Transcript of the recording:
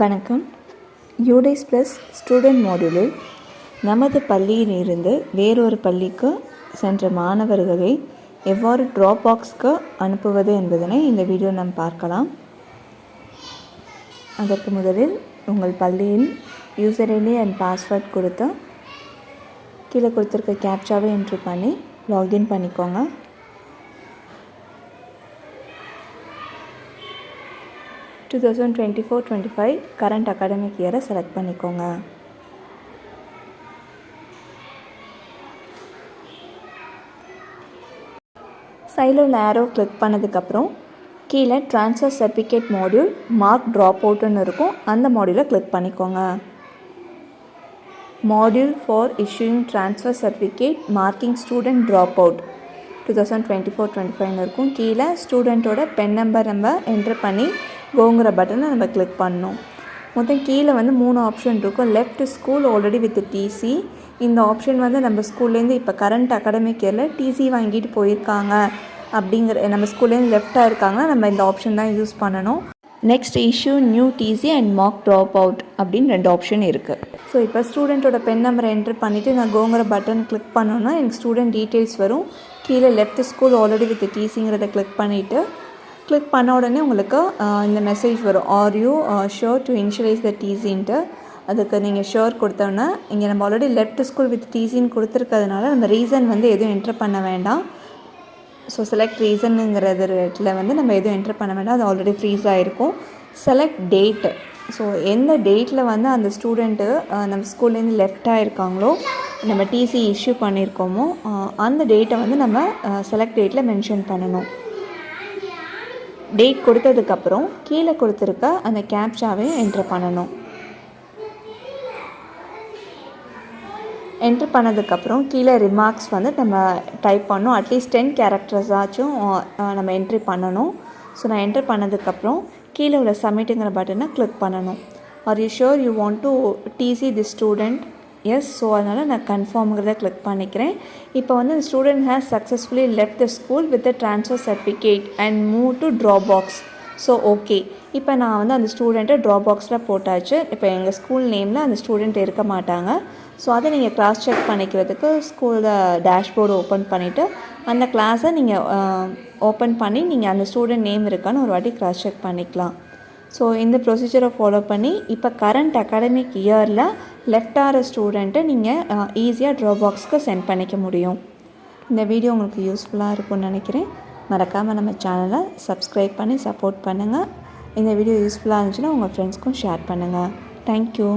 வணக்கம். UDISE plus student மாடியூலில் நமது பள்ளியிலிருந்து வேறொரு பள்ளிக்கு சென்ற மாணவர்களை எவ்வாறு ட்ராப் பாக்ஸ்க்கு அனுப்புவது என்பதனை இந்த வீடியோ நாம் பார்க்கலாம். அதற்கு முதலில் உங்கள் பள்ளியில் யூசர் ஐடி அண்ட் பாஸ்வேர்ட் கொடுத்து கீழே கொடுத்துருக்க கேப்சாவை என்ட்ரி பண்ணி லாகின் பண்ணிக்கோங்க. Two thousand twenty four twenty five current academic இயரை select பண்ணிக்கோங்க. சைடில் உள்ள ஆரோ கிளிக் பண்ணதுக்கப்புறம் கீழே transfer certificate module mark drop அவுட்டுன்னு இருக்கும். அந்த மாடியூலை கிளிக் பண்ணிக்கோங்க. Module for issuing transfer certificate marking student drop out two thousand twenty four twenty ஃபைவ்னு இருக்கும். கீழே ஸ்டூடெண்ட்டோட பென் நம்பர் நம்ம என்ட்ரு பண்ணி கோங்கிற பட்டனை நம்ம கிளிக் பண்ணணும் மொத்தம் கீழே வந்து மூணு ஆப்ஷன் இருக்கும். Left school already with TC இந்த ஆப்ஷன் வந்து நம்ம ஸ்கூல்லேருந்து இப்போ கரண்ட் அகாடமிக் இயரில் டிசி வாங்கிட்டு போயிருக்காங்க. அப்படிங்கிற நம்ம ஸ்கூல்லேருந்து லெஃப்டாக இருக்காங்கன்னா நம்ம இந்த ஆப்ஷன் தான் யூஸ் பண்ணணும். Next issue new TC and mark drop out அப்படின்னு ரெண்டு ஆப்ஷன் இருக்குது ஸோ இப்போ ஸ்டூடெண்ட்டோட பென் நம்பரை என்ட்ரு பண்ணிவிட்டு நான் கோங்கிற பட்டன் கிளிக் பண்ணோன்னா எனக்கு ஸ்டூடெண்ட் டீட்டெயில்ஸ் வரும். கீழே லெஃப்ட் ஸ்கூல் ஆல்ரெடி வித் டிசிங்கிறத கிளிக் பண்ணிவிட்டு கிளிக் பண்ண உடனே உங்களுக்கு இந்த மெசேஜ் வரும். Are you sure to initialise the டிசின்ட்டு அதுக்கு நீங்கள் ஷோர் கொடுத்தோன்னே இங்கே நம்ம ஆல்ரெடி லெஃப்ட் ஸ்கூல் வித் டிசின்னு கொடுத்துருக்கிறதுனால நம்ம ரீசன் வந்து எதுவும் என்ட்ரு பண்ண வேண்டாம். ஸோ செலக்ட் ரீசனுங்கிறது இடத்துல வந்து நம்ம எதுவும் என்ட்ரு பண்ண வேண்டாம். அது ஆல்ரெடி ஃப்ரீஸ் ஆகிருக்கும் செலக்ட் டேட்டு ஸோ எந்த டேட்டில் வந்து அந்த ஸ்டூடெண்ட்டு நம்ம ஸ்கூல்லேருந்து லெஃப்ட் ஆகிருக்காங்களோ நம்ம டிசி இஷ்யூ பண்ணியிருக்கோமோ அந்த டேட்டை வந்து நம்ம செலக்ட் டேட்டில் மென்ஷன் பண்ணணும். டேட் கொடுத்ததுக்கப்புறம் கீழே கொடுத்துருக்க அந்த கேப்சாவையும் என்ட்ரு பண்ணணும். என்ட்ரு பண்ணதுக்கப்புறம் கீழே ரிமார்க்ஸ் வந்து நம்ம டைப் பண்ணணும். அட்லீஸ்ட் டென் கேரக்டர்ஸாச்சும் நம்ம என்ட்ரி பண்ணணும். ஸோ நான் என்ட்ரு பண்ணதுக்கப்புறம் கீழே உள்ள சப்மிட்டுங்கிற பட்டனை கிளிக் பண்ணணும். Are you sure you want to TC the student yes so அதனால் நான் கன்ஃபார்ம்ங்கிறத கிளிக் பண்ணிக்கிறேன். இப்போ வந்து student has successfully left the school with transfer certificate and move to drop box so okay இப்போ நான் வந்து அந்த ஸ்டூடெண்ட்டை ட்ராப் பாக்ஸில் போட்டாச்சு. இப்போ எங்கள் ஸ்கூல் நேமில் அந்த ஸ்டூடெண்ட் இருக்க மாட்டாங்க. ஸோ அதை நீங்கள் கிளாஸ் செக் பண்ணிக்கிறதுக்கு ஸ்கூலில் டேஷ்போர்டு ஓப்பன் பண்ணிவிட்டு அந்த கிளாஸை நீங்கள் ஓப்பன் பண்ணி நீங்கள் அந்த ஸ்டூடெண்ட் நேம் இருக்கான்னு ஒரு வாட்டி கிராஸ் செக் பண்ணிக்கலாம். ஸோ இந்த ப்ரொசீஜரை ஃபாலோ பண்ணி இப்போ கரண்ட் அகாடமிக் இயரில் லெஃப்ட் ஆகிற ஸ்டூடெண்ட்டை நீங்கள் ஈஸியாக ட்ரா பாக்ஸ்க்கு சென்ட் பண்ணிக்க முடியும். இந்த வீடியோ உங்களுக்கு யூஸ்ஃபுல்லாக இருக்கும்னு நினைக்கிறேன். மறக்காமல் நம்ம சேனலை சப்ஸ்கிரைப் பண்ணி சப்போர்ட் பண்ணுங்கள் இந்த வீடியோ யூஸ்ஃபுல்லாக இருந்துச்சுன்னா உங்கள் ஃப்ரெண்ட்ஸ்க்கும் ஷேர் பண்ணுங்கள் தேங்க்யூ